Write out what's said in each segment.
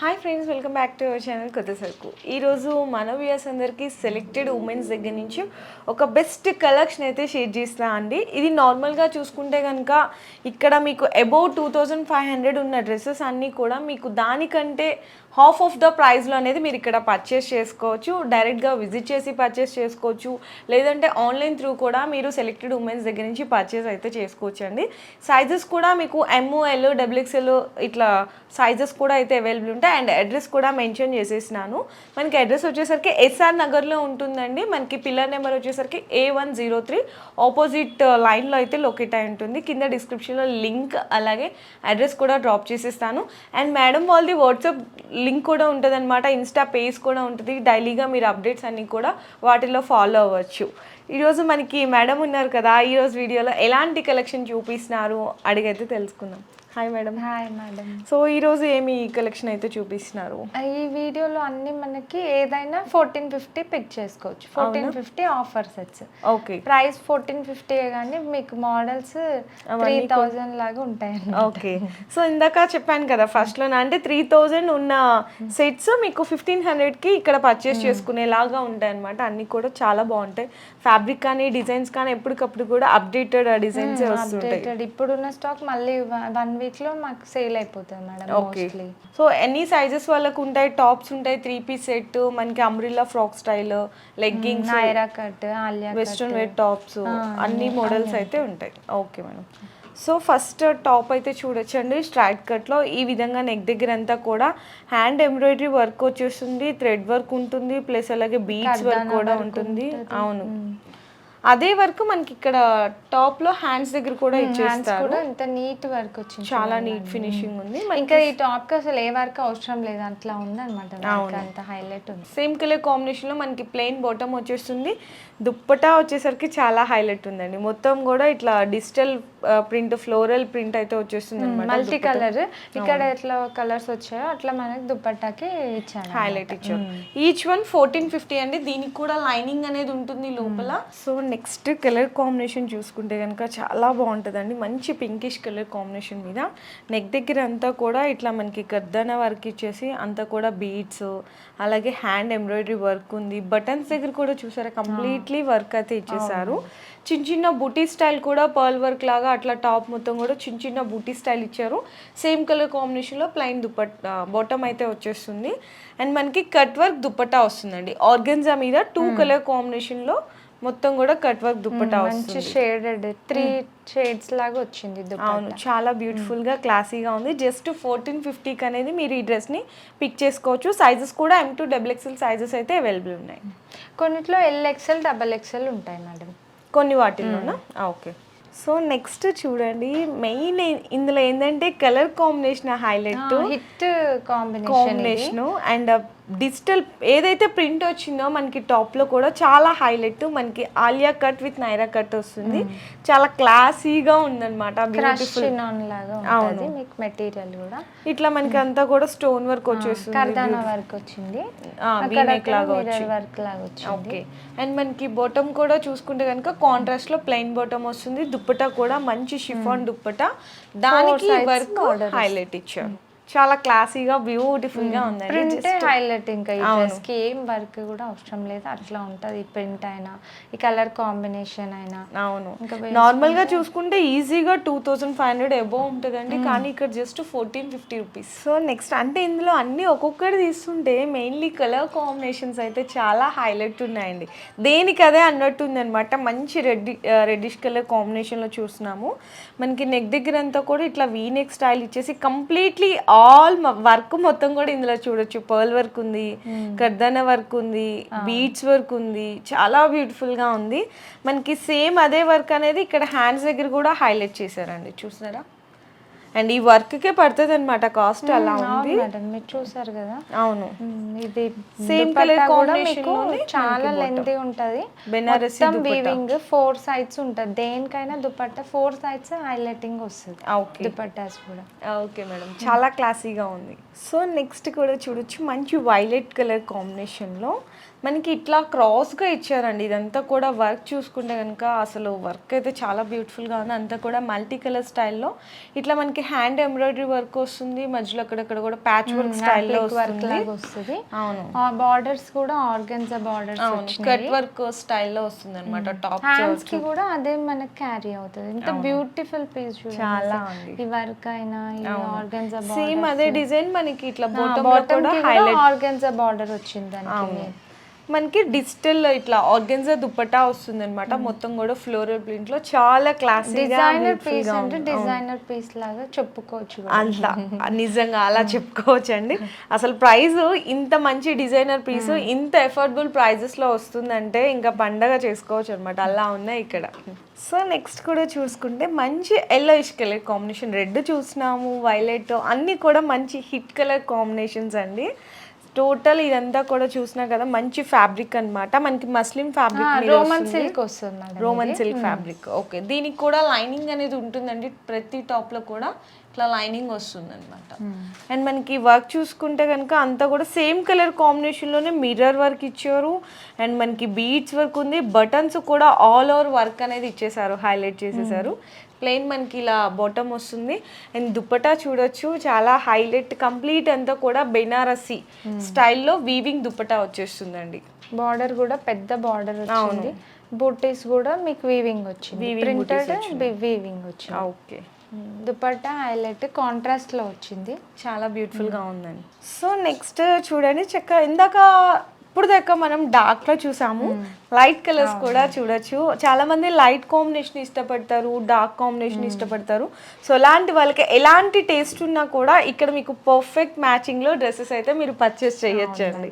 Hi friends welcome back to our channel కొత్త సరుకు ఈరోజు మన వ్యూయర్స్ అందరికీ సెలెక్టెడ్ ఉమెన్స్ దగ్గర నుంచి ఒక బెస్ట్ కలెక్షన్ అయితే షేర్ చేస్తా అండి. ఇది నార్మల్గా చూసుకుంటే కనుక ఇక్కడ మీకు above two thousand five hundred ఉన్న డ్రెస్సెస్ అన్నీ కూడా మీకు దానికంటే హాఫ్ ఆఫ్ ద ప్రైస్లో అనేది మీరు ఇక్కడ పర్చేస్ చేసుకోవచ్చు డైరెక్ట్గా విజిట్ చేసి పర్చేస్ చేసుకోవచ్చు. లేదంటే ఆన్లైన్ త్రూ కూడా మీరు సెలెక్టెడ్ ఉమెన్స్ దగ్గర నుంచి పర్చేస్ అయితే చేసుకోవచ్చు అండి. సైజెస్ కూడా మీకు ఎంఓఎల్ డబ్ల్యూఎక్స్ఎల్ ఇట్లా సైజెస్ కూడా అయితే అవైలబుల్ ఉంటాయి. అండ్ అడ్రస్ కూడా మెన్షన్ చేసేసినాను. మనకి అడ్రస్ వచ్చేసరికి ఎస్ఆర్ నగర్లో ఉంటుందండి. మనకి పిల్లర్ నెంబర్ వచ్చేసరికి A one zero three opposite లైన్లో అయితే లొకేట్ అయి ఉంటుంది. కింద డిస్క్రిప్షన్లో లింక్ అలాగే అడ్రస్ కూడా డ్రాప్ చేసేస్తాను. అండ్ మేడం వాళ్ళది వాట్సాప్ లింక్ కూడా ఉంటుంది అనమాట ఇన్స్టా పేజ్ కూడా ఉంటుంది. డైలీగా మీరు అప్డేట్స్ అన్నీ కూడా వాటిలో ఫాలో అవ్వచ్చు. ఈరోజు మనకి మేడం ఉన్నారు కదా ఈరోజు వీడియోలో ఎలాంటి కలెక్షన్ చూపిస్తున్నారు అడిగైతే తెలుసుకుందాం. Hi madam hi madam so ఈరోజు ఏమి కలెక్షన్ అయితే చూపిస్తున్నారు? ఈ వీడియోలో అన్ని మనకి ఏదైనా ఫోర్టీన్ ఫిఫ్టీ పిక్ చేసుకోవచ్చు. Fourteen fifty offer sets okay price fourteen fifty కానీ మీకు మోడల్స్ త్రీ థౌజండ్ లాగా ఉంటాయి ఓకే సో ఇందాక చెప్పాను కదా ఫస్ట్లో అంటే త్రీ థౌజండ్ ఉన్న సెట్స్ మీకు ఫిఫ్టీన్ హండ్రెడ్కి ఇక్కడ పర్చేస్ చేసుకునేలాగా ఉంటాయి అనమాట అన్నీ కూడా చాలా బాగుంటాయి. ఫ్యాబ్రిక్ కానీ డిజైన్స్ కానీ ఎప్పటికప్పుడు కూడా అప్డేటెడ్ డిజైన్స్ వస్తుంటాయి. అప్డేటెడ్ ఇప్పుడున్న స్టాక్ మళ్ళీ వన్ వీక్లో మాకు సేల్ అయిపోతుంది మేడం ఓకే మోస్ట్లీ సో ఎన్ని సైజెస్ వాళ్ళకు ఉంటాయి? టాప్స్ ఉంటాయి త్రీ పీస్ సెట్ మనకి umbrella frock style leggings Naira cut Alia western wear tops అన్ని మోడల్స్ అయితే ఉంటాయి. Okay madam so first top అయితే చూడొచ్చండి. స్ట్రైట్ కట్లో ఈ విధంగా నెక్ దగ్గర అంతా కూడా హ్యాండ్ ఎంబ్రాయిడరీ వర్క్ వచ్చేస్తుంది థ్రెడ్ వర్క్ ఉంటుంది ప్లస్ అలాగే బీడ్స్ వర్క్ కూడా ఉంటుంది. అవును. అదే వర్క్ మనకి ఇక్కడ టాప్లో హ్యాండ్స్ దగ్గర కూడా హ్యాండ్స్ ఇచ్చేస్తారు. కూడా ఇంత నీట్ వర్క్ వచ్చింది చాలా నీట్ ఫినిషింగ్ ఉంది. ఇంకా ఈ టాప్కి అసలు ఏ వర్క్ అవసరం లేదు అట్లా ఉంది అనమాట అంత హైలైట్ ఉంది. సేమ్ కలర్ కాంబినేషన్లో మనకి ప్లెయిన్ బాటమ్ వచ్చేస్తుంది. దుప్పటా వచ్చేసరికి చాలా హైలైట్ ఉందండి. మొత్తం కూడా ఇట్లా డిజిటల్ ప్రింట్ ఫ్లోరల్ ప్రింట్ అయితే వచ్చేస్తుంది మల్టీ కలర్ ఇక్కడ ఎట్లా కలర్స్ వచ్చాయో అట్లా మనకి దుపట్టాకి ఇచ్చాను హైలైట్ ఇచ్చారు. ఈచ్ వన్ ఫోర్టీన్ ఫిఫ్టీ అండి. దీనికి కూడా లైనింగ్ అనేది ఉంటుంది లోపల. సో నెక్స్ట్ కలర్ కాంబినేషన్ చూసుకుంటే కనుక చాలా బాగుంటుందండి. మంచి పింకిష్ కలర్ కాంబినేషన్ మీద. నెక్ దగ్గర అంతా కూడా ఇట్లా మనకి గర్దన వర్క్ ఇచ్చేసి అంతా కూడా బీడ్స్ అలాగే హ్యాండ్ ఎంబ్రాయిడరీ వర్క్ ఉంది. బటన్స్ దగ్గర కూడా చూసారా? కంప్లీట్లీ వర్క్ అయితే ఇచ్చేసారు. చిన్న చిన్న బూటీ స్టైల్ కూడా పర్ల్ వర్క్ లాగా అట్లా టాప్ మొత్తం కూడా చిన్న చిన్న బూటీ స్టైల్ ఇచ్చారు. సేమ్ కలర్ కాంబినేషన్లో ప్లైన్ దుపట్ బాటమ్ అయితే వచ్చేస్తుంది. అండ్ మనకి కట్ వర్క్ దుపట్టా వస్తుందండి. ఆర్గన్జా మీద టూ కలర్ కాంబినేషన్లో మొత్తం కూడా కట్ వర్క్ వస్తుంది. మంచి షేడెడ్ త్రీ షేడ్స్ లాగా వచ్చింది అవును చాలా బ్యూటిఫుల్గా క్లాసీగా ఉంది. జస్ట్ ఫోర్టీన్ ఫిఫ్టీకి అనేది మీరు ఈ డ్రెస్ని పిక్ చేసుకోవచ్చు. సైజెస్ కూడా M to double XL sizes అయితే అవైలబుల్ ఉన్నాయి. కొన్నిట్లో ఎల్ ఎక్సెల్ డబల్ ఎక్సెల్ ఉంటాయి మేడం కొన్ని వాటిల్లోనా ఓకే సో నెక్స్ట్ చూడండి. మెయిన్ ఇందులో ఏంటంటే colour combination highlight. Hit combination and digital ఏదైతే ప్రింట్ వచ్చిందో మనకి టాప్లో కూడా చాలా హైలైట్. మనకి Alia cut with Naira cut వస్తుంది. చాలా క్లాసీగా ఉందన్నమాట. ఉంటుంది. మీకు మెటీరియల్ కూడా. ఇట్లా మనకి అంతా కూడా స్టోన్ వర్క్ వచ్చేస్తుంది. కర్దానా వర్క్ వచ్చింది. వర్క్ లాగా ఓకే. అండ్ మనకి బాటమ్ కూడా చూసుకుంటే కనుక కాంట్రాస్ట్లో ప్లెయిన్ బాటమ్ వస్తుంది. దుప్పటా కూడా మంచి షిఫాన్ దుప్పటా. దానికి వర్క్ హైలైట్ ఇచ్చారు. చాలా క్లాసీగా బ్యూటిఫుల్గా ఉందండి. ప్రింట్ హైలైట్ ఇంకా ఈ ఏం వర్క్ కూడా అవసరం లేదు. అట్లా ఉంటది ప్రింట్ అయినా ఈ కలర్ కాంబినేషన్ అయినా. అవును. నార్మల్గా చూసుకుంటే ఈజీగా two thousand five hundred above ఉంటుందండి. కానీ ఇక్కడ just fourteen fifty rupees. So next అంటే ఇందులో అన్ని ఒక్కొక్కటి తీస్తుంటే మెయిన్లీ కలర్ కాంబినేషన్స్ అయితే చాలా హైలైట్ ఉన్నాయండి. దేనికి అదే అన్నట్టు ఉందన్నమాట. మంచి రెడ్ రెడ్డిష్ కలర్ కాంబినేషన్లో చూస్తున్నాము. మనకి నెక్ దగ్గర అంతా కూడా ఇట్లా వీ నెక్ స్టైల్ ఇచ్చేసి కంప్లీట్లీ ఆల్ వర్క్ మొత్తం కూడా ఇందులో చూడొచ్చు. పర్ల్ వర్క్ ఉంది కర్దన వర్క్ ఉంది బీట్స్ వర్క్ ఉంది చాలా బ్యూటిఫుల్గా ఉంది. మనకి సేమ్ అదే వర్క్ అనేది ఇక్కడ హ్యాండ్స్ దగ్గర కూడా హైలైట్ చేశారండి. చూసారా అండ్ ఈ వర్క్ కే పడుతుంది అనమాట కాస్ట్ అలా ఉంది. మేడం మీరు చూసారు కదా? అవును. ఇది combination మీకు లోనే చాలా లెంతీ ఉంటది. బెనారసి వీవింగ్ ఫోర్ సైడ్స్ ఉంటది. దేనికైనా దుపట్టా ఫోర్ సైడ్స్ హైలైటింగ్ వస్తుంది. ఓకే దుపట్టాస్ కూడా. ఓకే మేడం చాలా క్లాసీగా ఉంది. సో నెక్స్ట్ కూడా చూడొచ్చు. మంచి వైలెట్ కలర్ కాంబినేషన్లో మనకి ఇట్లా క్రాస్గా ఇచ్చారండి. ఇదంతా కూడా వర్క్ చూసుకుంటే కనుక అసలు వర్క్ అయితే చాలా బ్యూటిఫుల్గా ఉంది. అంతా కూడా మల్టీ కలర్ స్టైల్లో ఇట్లా మనకి హ్యాండ్ ఎంబ్రాయిడరీ వర్క్ వస్తుంది. మధ్యలో అక్కడక్కడ కూడా ప్యాచ్ వర్క్ స్టైల్లో వర్క్ వస్తుంది. అవును. బార్డర్స్ కూడా ఆర్గన్జా బార్డర్స్ కట్ వర్క్ స్టైల్లో వస్తుంది అనమాట టాప్ హ్యాండ్స్కి కూడా అదే మనకి క్యారీ అవుతుంది. ఇంత బ్యూటిఫుల్ పీస్ చాలా. ఈ వర్క్ అయినా ఈ ఆర్గన్జా సేమ్ అదే డిజైన్ మనకి ఇట్లా బాటమ్ కూడా ఆర్గన్జా బార్డర్ వచ్చింది దానికి. మనకి డిజిటల్ ఇట్లా ఆర్గెన్జా దుప్పటా వస్తుంది అనమాట మొత్తం కూడా ఫ్లోరల్ ప్రింట్లో చాలా క్లాసీగా డిజైనర్ పీస్ అంటే డిజైనర్ పీస్ లాగా చెప్పుకోవచ్చు. అట్లా నిజంగా అలా చెప్పుకోవచ్చు అండి అసలు ప్రైస్ ఇంత మంచి డిజైనర్ పీస్ ఇంత ఎఫోర్డబుల్ ప్రైజెస్లో వస్తుందంటే ఇంకా పండగ చేసుకోవచ్చు అనమాట అలా ఉన్నాయి ఇక్కడ. సో నెక్స్ట్ కూడా చూసుకుంటే మంచి ఎల్లో ఇష్ కలర్ కాంబినేషన్ రెడ్ చూసినాము వైలెట్ అన్నీ కూడా మంచి హిట్ కలర్ కాంబినేషన్స్ అండి. టోటల్ ఇదంతా కూడా చూసినా కదా మంచి ఫ్యాబ్రిక్ అన్నమాట. మనకి మస్లిన్ ఫ్యాబ్రిక్ రోమన్ సిల్క్ వస్తుంది. రోమన్ సిల్క్ ఫ్యాబ్రిక్ ఓకే దీనికి కూడా లైనింగ్ అనేది ఉంటుందండి. ప్రతి టాప్లో కూడా ఇట్లా లైనింగ్ వస్తుంది అనమాట అండ్ మనకి వర్క్ చూసుకుంటే కనుక అంతా కూడా సేమ్ కలర్ కాంబినేషన్లోనే మిర్రర్ వర్క్ ఇచ్చారు. అండ్ మనకి బీడ్స్ వర్క్ ఉంది. బటన్స్ కూడా ఆల్ ఓవర్ వర్క్ అనేది ఇచ్చేసారు హైలైట్ చేసేసారు. ప్లెయిన్ మనకి ఇలా బాటమ్ వస్తుంది. అండ్ దుప్పటా చూడొచ్చు. చాలా హైలైట్ కంప్లీట్ అంతా కూడా బెనారసి స్టైల్లో వీవింగ్ దుప్పటా వచ్చేస్తుందండి. బార్డర్ కూడా పెద్ద బార్డర్ వచ్చింది. బూటీస్ కూడా మీకు వీవింగ్ వచ్చింది. ప్రింటెడ్ వీవింగ్ వచ్చింది. ఓకే దుపట్టా హైలైట్ కాంట్రాస్ట్లో వచ్చింది. చాలా బ్యూటిఫుల్గా ఉందండి. సో నెక్స్ట్ చూడండి. చక్క ఇందాక ఇప్పుడు దాకా మనం డార్క్లో చూసాము. లైట్ కలర్స్ కూడా చూడొచ్చు. చాలా మంది లైట్ కాంబినేషన్ ఇష్టపడతారు డార్క్ కాంబినేషన్ ఇష్టపడతారు. సో అలాంటి వాళ్ళకి ఎలాంటి టేస్ట్ ఉన్నా కూడా ఇక్కడ మీకు పర్ఫెక్ట్ మ్యాచింగ్లో డ్రెస్సెస్ అయితే మీరు పర్చేస్ చేయొచ్చు అండి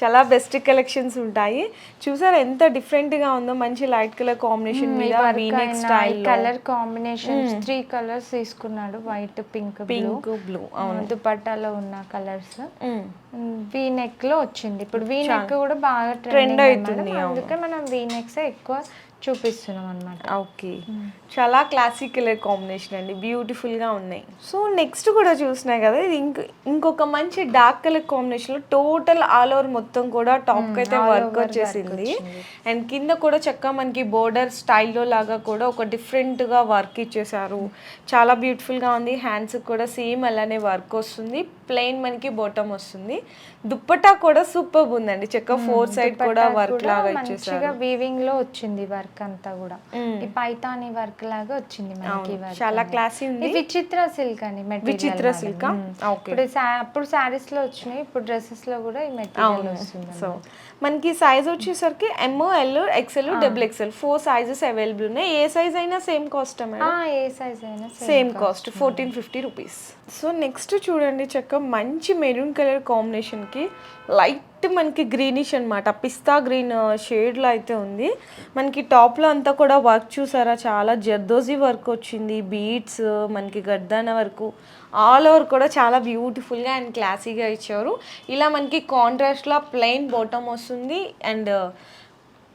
చాలా బెస్ట్ కలెక్షన్స్ ఉంటాయి. చూసారా ఎంత డిఫరెంట్గా ఉందో మంచి లైట్ కలర్ కాంబినేషన్ మీద V neck style colour combination three colours తీసుకున్నాడు. వైట్ పింక్ పింక్ బ్లూ దుపట్టాలో ఉన్న కలర్స్ వీ నెక్లో వచ్చింది. ఇప్పుడు వీ నెక్ కూడా బాగా ట్రెండ్ అవుతుంది, అవుతుంది అందుకే మనం వీ నెక్స్ ఎక్కువ చూపిస్తున్నాం అనమాట ఓకే చాలా క్లాసిక్ కలర్ కాంబినేషన్ అండి. బ్యూటిఫుల్గా ఉన్నాయి. సో నెక్స్ట్ కూడా చూసినా కదా ఇది ఇంక ఇంకొక మంచి డార్క్ కలర్ కాంబినేషన్లో టోటల్ ఆల్ ఓవర్ మొత్తం కూడా టాప్ అయితే వర్క్ వచ్చేసింది. అండ్ కింద కూడా చక్కగా మనకి బోర్డర్ స్టైల్లో లాగా కూడా ఒక డిఫరెంట్గా వర్క్ ఇచ్చేసారు చాలా బ్యూటిఫుల్గా ఉంది. హ్యాండ్స్ కూడా సేమ్ అలానే వర్క్ వస్తుంది. ప్లెయిన్ మనకి బాటమ్ వస్తుంది. దుప్పటా కూడా సూపర్ ఉందండి. చక్క ఫోర్ సైడ్ కూడా వర్క్ లాగా ఇచ్చేసారు వీవింగ్లో వచ్చింది వర్క్ అంతా కూడా. ఈ పైతాని వర్క్ లాగా వచ్చింది మనకి వర్క్ చాలా క్లాసీ ఉంది. విచిత్ర సిల్క్ మెటీరియల్ విచిత్ర సిల్క్ ఇప్పుడు అప్పుడు సారీస్లో వచ్చినాయి ఇప్పుడు డ్రెస్సెస్లో కూడా ఈ మెటీరియల్ వస్తుంది సో మనకి సైజ్ వచ్చేసరికి M L XL double XL four sizes available ఉన్నాయి. ఏ సైజ్ అయినా సేమ్ కాస్ట్ ఏ సైజ్ అయినా same cost fourteen fifty rupees so next చూడండి చక్క మంచి మెరూన్ కలర్ కాంబినేషన్కి లైట్ మనకి గ్రీనిష్ అనమాట పిస్తా గ్రీన్ షేడ్లో అయితే ఉంది. మనకి టాప్లో అంతా కూడా వర్క్ చూసారా? చాలా జర్దోజీ వర్క్ వచ్చింది. బీడ్స్ మనకి గడ్దాన వరకు. ఆల్ ఓవర్ కూడా చాలా బ్యూటిఫుల్గా అండ్ క్లాసీగా ఇచ్చారు. ఇలా మనకి కాంట్రాస్ట్లో ప్లెయిన్ బాటమ్ వస్తుంది. అండ్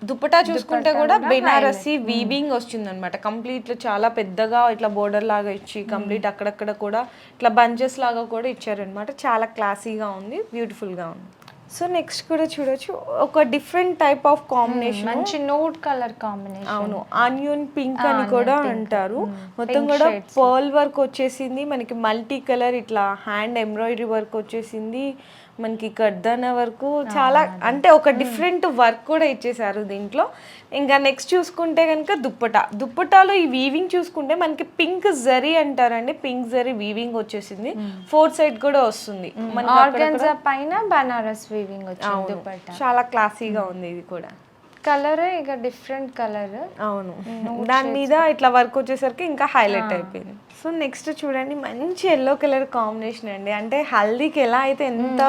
దుపట్టా చూసుకుంటే కూడా బెనారసి వీవింగ్ వస్తుంది అనమాట కంప్లీట్ చాలా పెద్దగా ఇట్లా బోర్డర్ లాగా ఇచ్చి కంప్లీట్ అక్కడక్కడ కూడా ఇట్లా బంచెస్ లాగా కూడా ఇచ్చారనమాట చాలా క్లాసీగా ఉంది. బ్యూటిఫుల్గా ఉంది. సో నెక్స్ట్ కూడా చూడొచ్చు. ఒక డిఫరెంట్ టైప్ ఆఫ్ కాంబినేషన్. మంచి నోట్ కలర్ కాంబినేషన్. అవును ఆనియన్ పింక్ అని కూడా అంటారు. మొత్తం కూడా పర్ల్ వర్క్ వచ్చేసింది. మనకి మల్టీ కలర్ ఇట్లా హ్యాండ్ ఎంబ్రాయిడరీ వర్క్ వచ్చేసింది. మనకి కర్దన వరకు చాలా అంటే ఒక డిఫరెంట్ వర్క్ కూడా ఇచ్చేసారు దీంట్లో. ఇంకా నెక్స్ట్ చూసుకుంటే కనుక దుప్పటా. దుప్పటాలో ఈ వీవింగ్ చూసుకుంటే మనకి పింక్ జరీ అంటారండి. పింక్ జరీ వీవింగ్ వచ్చేసింది. ఫోర్ సైడ్ కూడా వస్తుంది. పైన బనారస్ వీవింగ్ చాలా క్లాసీగా ఉంది ఇది కూడా. కలర్ ఇక డిఫరెంట్ కలర్. అవును. దాని మీద ఇట్లా వర్క్ వచ్చేసరికి ఇంకా హైలైట్ అయిపోయింది. సో నెక్స్ట్ చూడండి మంచి ఎల్లో కలర్ కాంబినేషన్ అండి. అంటే హల్దీకి ఎలా అయితే ఎంత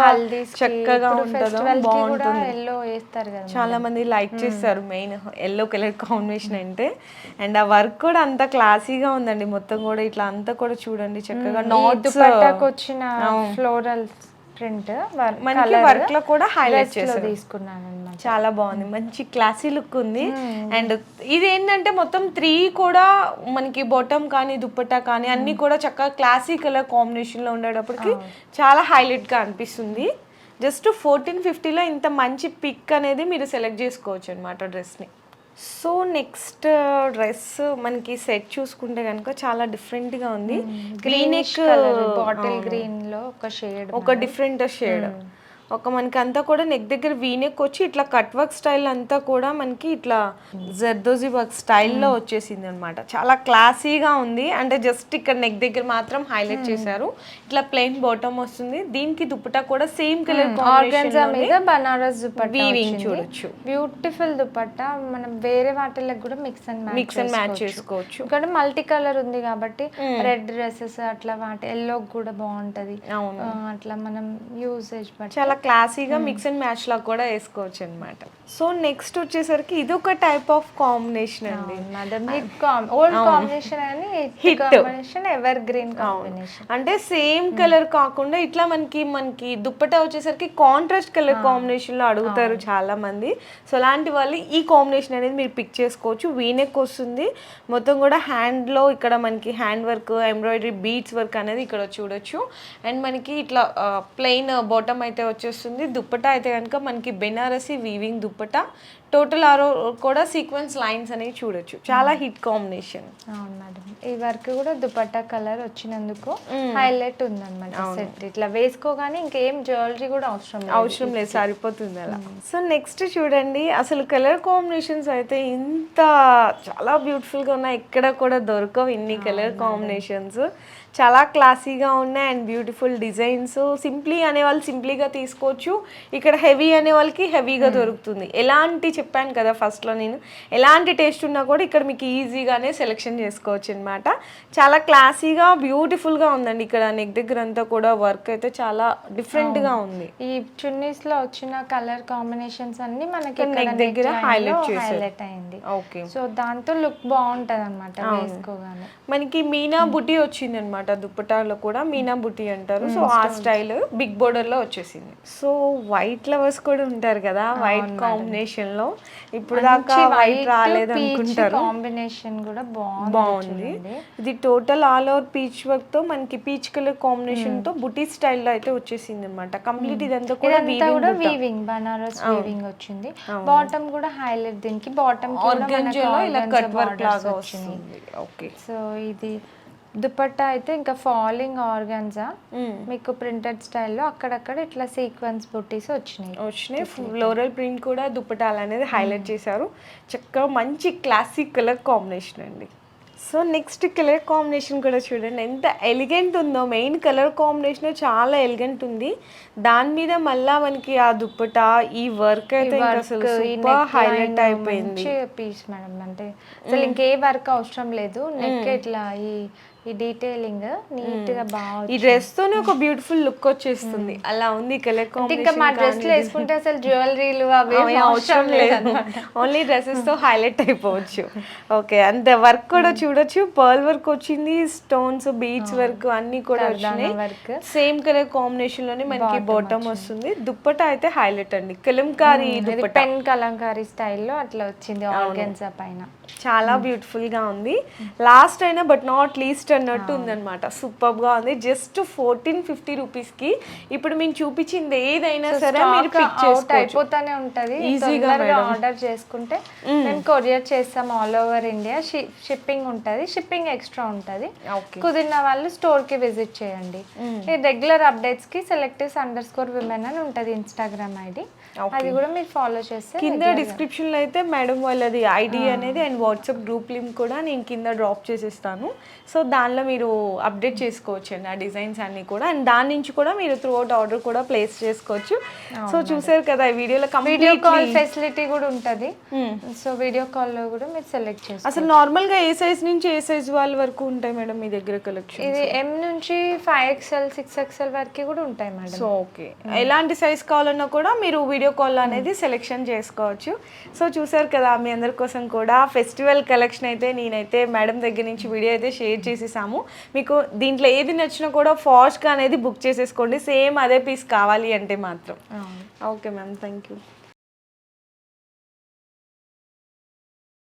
చక్కగా ఉంటుందో బాగుంటుంది. ఎల్లో వేస్తారు కదా చాలా మంది లైక్ చేస్తారు మెయిన్ ఎల్లో కలర్ కాంబినేషన్ అంటే. అండ్ ఆ వర్క్ కూడా అంత క్లాసీగా ఉందండి. మొత్తం కూడా ఇట్లా అంతా కూడా చూడండి చక్కగా దుపట్టాకు వచ్చిన ఫ్లోరల్ ప్రింట్ మనకి వర్క్లో కూడా హైలైట్ చేశారు. తీసుకున్నాను చాలా బాగుంది. మంచి క్లాసీ లుక్ ఉంది. అండ్ ఇది ఏంటంటే మొత్తం త్రీ కూడా మనకి బొటమ్ కానీ దుప్పట్టా కానీ అన్ని కూడా చక్కగా క్లాసీ కలర్ కాంబినేషన్లో ఉండేటప్పటికి చాలా హైలైట్గా అనిపిస్తుంది. జస్ట్ ఫోర్టీన్ ఫిఫ్టీలో ఇంత మంచి పిక్ అనేది మీరు సెలెక్ట్ చేసుకోవచ్చు అనమాట డ్రెస్ని. సో నెక్స్ట్ డ్రెస్ మనకి సెట్ చూసుకుంటే కనుక చాలా డిఫరెంట్గా ఉంది. గ్రీనిష్ కలర్ బాటిల్ గ్రీన్లో ఒక షేడ్ ఒక డిఫరెంట్ షేడ్. ఒక మనకి అంతా కూడా నెక్ దగ్గర వీనెక్ వచ్చి ఇట్లా కట్ వర్క్ స్టైల్ అంతా కూడా మనకి ఇట్లా జర్దోజీ వర్క్ స్టైల్లో వచ్చేసింది అనమాట చాలా క్లాసీగా ఉంది. అంటే జస్ట్ ఇక్కడ నెక్ దగ్గర మాత్రం హైలైట్ చేశారు. ఇట్లా ప్లెయిన్ బాటమ్ వస్తుంది. దీనికి దుప్పటా కూడా సేమ్ కలర్ ఆర్గన్జా మీద బనారస్ దుపట్టా వీవింగ్ చూడొచ్చు. బ్యూటిఫుల్ దుపట్టా మనం వేరే వాటిలకు కూడా mix and match mix and match చేసుకోవచ్చు. ఎందుకంటే మల్టీ కలర్ ఉంది కాబట్టి రెడ్ డ్రెస్సెస్ అట్లా వాటి ఎల్లో కూడా బాగుంటది. అట్లా మనం యూసేజ్ చాలా క్లాసీగా మిక్స్ అండ్ మ్యాచ్ లా కూడా వేసుకోవచ్చు అనమాట సో నెక్స్ట్ వచ్చేసరికి ఇది ఒక టైప్ ఆఫ్ కాంబినేషన్ అండి ఓల్డ్ కాంబినేషన్ అని hit combination evergreen combination అంటే సేమ్ కలర్ కాకుండా ఇట్లా మనకి మనకి దుప్పటా వచ్చేసరికి కాంట్రాస్ట్ కలర్ కాంబినేషన్లో అడుగుతారు చాలా మంది. సో అలాంటి వాళ్ళు ఈ కాంబినేషన్ అనేది మీరు పిక్ చేసుకోవచ్చు. వీనెక్ వస్తుంది. మొత్తం కూడా హ్యాండ్లో ఇక్కడ మనకి hand work embroidery beads work అనేది ఇక్కడ చూడొచ్చు. అండ్ మనకి ఇట్లా ప్లెయిన్ బాటమ్ అయితే వచ్చేస్తుంది. దుప్పటా అయితే కనుక మనకి బెనారసి వీవింగ్ దుప్పటా. టోటల్ ఆరో కూడా సీక్వెన్స్ లైన్స్ అనేవి చూడొచ్చు. చాలా హిట్ కాంబినేషన్ అవును మేడం ఈ వర్క్ కూడా దుపట్టా కలర్ వచ్చినందుకు హైలైట్ ఉందన్నమాట సెట్ ఇట్లా వేసుకోగానే ఇంకేం జ్యువెలరీ కూడా అవసరం అవసరం లేదు సరిపోతుంది అలా. సో నెక్స్ట్ చూడండి. అసలు కలర్ కాంబినేషన్స్ అయితే ఇంత చాలా బ్యూటిఫుల్గా ఉన్నాయి. ఎక్కడ కూడా దొరకవు ఇన్ని కలర్ కాంబినేషన్స్ చాలా క్లాసీగా ఉన్నాయి అండ్ బ్యూటిఫుల్ డిజైన్స్ సింప్లీ అనే వాళ్ళు సింప్లీగా తీసుకోవచ్చు. ఇక్కడ హెవీ అనే వాళ్ళకి హెవీగా దొరుకుతుంది. ఎలాంటి చెప్పాను కదా ఫస్ట్లో నేను. ఎలాంటి టేస్ట్ ఉన్నా కూడా ఇక్కడ మీకు ఈజీగానే సెలెక్షన్ చేసుకోవచ్చు అనమాట చాలా క్లాసీగా బ్యూటిఫుల్గా ఉందండి ఇక్కడ నెక్ దగ్గర అంతా కూడా వర్క్ అయితే చాలా డిఫరెంట్గా ఉంది. ఈ చున్నీస్లో వచ్చిన కలర్ కాంబినేషన్స్ అన్ని మనకి neck దగ్గర చేశారు. హైలైట్ అయింది. ఓకే. సో దాంతో లుక్ బాగుంటది అనమాట వేసుకోగానే. మనకి మీనా బుట్టి వచ్చింది అనమాట దుప్పటాలో కూడా మీనా బుట్టి అంటారు. సో ఆ స్టైల్ బిగ్ బోర్డర్లో వచ్చేసింది. సో వైట్ లవర్స్ కూడా ఉంటారు కదా వైట్ కాంబినేషన్లో ఇప్పుడు దాకా వైట్ రాలేదు అనుకుంటారు. కాంబినేషన్ కూడా బాగుంది బాగుంది. ఇది టోటల్ ఆల్ ఓవర్ పీచ్ వర్క్తో మనకి పీచ్ కలర్ కాంబినేషన్తో బుటీ స్టైల్లో అయితే వచ్చేసింది అనమాట కంప్లీట్ ఇదంతా కూడా కూడా వీవింగ్ బనారస్ వీవింగ్ వచ్చింది. బాటమ్ కూడా హైలైట్ దీనికి. బాటమ్ ఆర్గంజాలో ఇలా కట్ వర్క్ లాగా వస్తుంది. ఓకే సో ఇది దుపట్టా అయితే ఇంకా ఫాలింగ్ ఆర్గన్జా మీకు ప్రింటెడ్ స్టైల్లో అక్కడక్కడ ఇట్లా సీక్వెన్స్ బుట్టీస్ వచ్చినాయి. వచ్చినాయి. ఫ్లోరల్ ప్రింట్ కూడా దుప్పటాలు అనేది హైలైట్ చేశారు. చక్కగా మంచి క్లాసిక్ కలర్ కాంబినేషన్ అండి. సో నెక్స్ట్ కలర్ కాంబినేషన్ కూడా చూడండి. ఎంత ఎలిగెంట్ ఉందో. మెయిన్ కలర్ కాంబినేషన్ చాలా ఎలిగెంట్ ఉంది. దాని మీద మళ్ళా మనకి ఆ దుప్పటా ఈ వర్క్ అయితే అసలు హైలైట్ అయిపోయింది. పీస్ మేడం అంటే అసలు ఇంకే వర్క్ అవసరం లేదు. నెక్ ఇట్లా ఈ ఈ డీటెయిలింగ్ నీట్గా బాగా ఈ డ్రెస్ తోనే ఒక బ్యూటిఫుల్ లుక్ వచ్చేస్తుంది. అలా ఉంది కలర్ ఇంకా మా డ్రెస్లో వేసుకుంటే అసలు జ్యువెలరీలు అవి అవసరం లేదు. ఓన్లీ డ్రెస్సెస్తో హైలైట్ అయిపోవచ్చు. ఓకే అంత వర్క్ కూడా చూడొచ్చు. పర్ల్ వర్క్ వచ్చింది స్టోన్స్ బీడ్స్ వర్క్ అన్ని కూడా వచ్చినాయి. సేమ్ కలర్ కాంబినేషన్లోనే మనకి బాటమ్ వస్తుంది. దుప్పట అయితే హైలైట్ అండి. కలంకారీ పెన్ కలంకారీ స్టైల్లో అట్లా వచ్చింది ఆర్గన్జా పైన. చాలా బ్యూటిఫుల్గా ఉంది. లాస్ట్ అయినా బట్ నాట్ లీస్ట్ అన్నట్టు ఉందన్నమాట. సూపర్గా ఉంది. జస్ట్ ఫోర్టీన్ ఫిఫ్టీ రూపీస్కి. ఇప్పుడు మేము చూపించింది ఏదైనా సరే మీరు పిక్ అవుట్ చేసుకోవచ్చు. అయిపోతానే ఉంటది. తొందరగా ఆర్డర్ చేసుకుంటే మేము కొరియర్ చేస్తాం ఆల్ ఓవర్ ఇండియా షిప్పింగ్ ఉంటది. షిప్పింగ్ ఎక్స్ట్రా ఉంటది. కుదిరిన వాళ్ళు స్టోర్కి విజిట్ చేయండి. ఈ రెగ్యులర్ అప్డేట్స్కి సెలెక్టివ్స్ అండర్ స్కోర్ విమెన్ అని ఉంటది ఇన్స్టాగ్రామ్ ఐడి. అది కూడా మీరు ఫాలో చేస్తే కింద డిస్క్రిప్షన్లో అయితే మేడం వాళ్ళది ఐడి అనేది అండ్ వాట్సాప్ గ్రూప్ లింక్ కూడా నేను కింద డ్రాప్ చేసేస్తాను. సో దానిలో మీరు అప్డేట్ చేసుకోవచ్చు అండి ఆ డిజైన్స్ అన్ని కూడా. అండ్ దాని నుంచి కూడా మీరు త్రూ అవుట్ ఆర్డర్ కూడా ప్లేస్ చేసుకోవచ్చు. సో చూసారు కదా ఈ వీడియోలో వీడియో కాల్ ఫెసిలిటీ కూడా ఉంటది. సో వీడియో కాల్లో కూడా మీరు సెలెక్ట్ చేసుకోవచ్చు. అసలు నార్మల్గా ఏ సైజ్ నుంచి ఏ సైజ్ వాళ్ళ వరకు ఉంటాయి మేడం మీ దగ్గర కలెక్షన్ ఇది ఎం నుంచి ఫైవ్ ఎక్స్ఎల్ సిక్స్ ఎక్స్ఎల్ వరకు కూడా ఉంటాయి మేడం. So okay. ఎలాంటి సైజ్ కావాలన్నా కూడా మీరు వీడియో కాల్ అనేది సెలెక్షన్ చేసుకోవచ్చు. సో చూసారు కదా మీ అందరి కోసం కూడా ఫెస్టివల్ కలెక్షన్ అయితే నేనైతే మేడం దగ్గర నుంచి వీడియో అయితే షేర్ చేసేసాము. మీకు దీంట్లో ఏది నచ్చినా కూడా ఫాస్ట్గా అనేది బుక్ చేసేసుకోండి. సేమ్ అదే పీస్ కావాలి అంటే మాత్రం. Okay ma'am. Thank you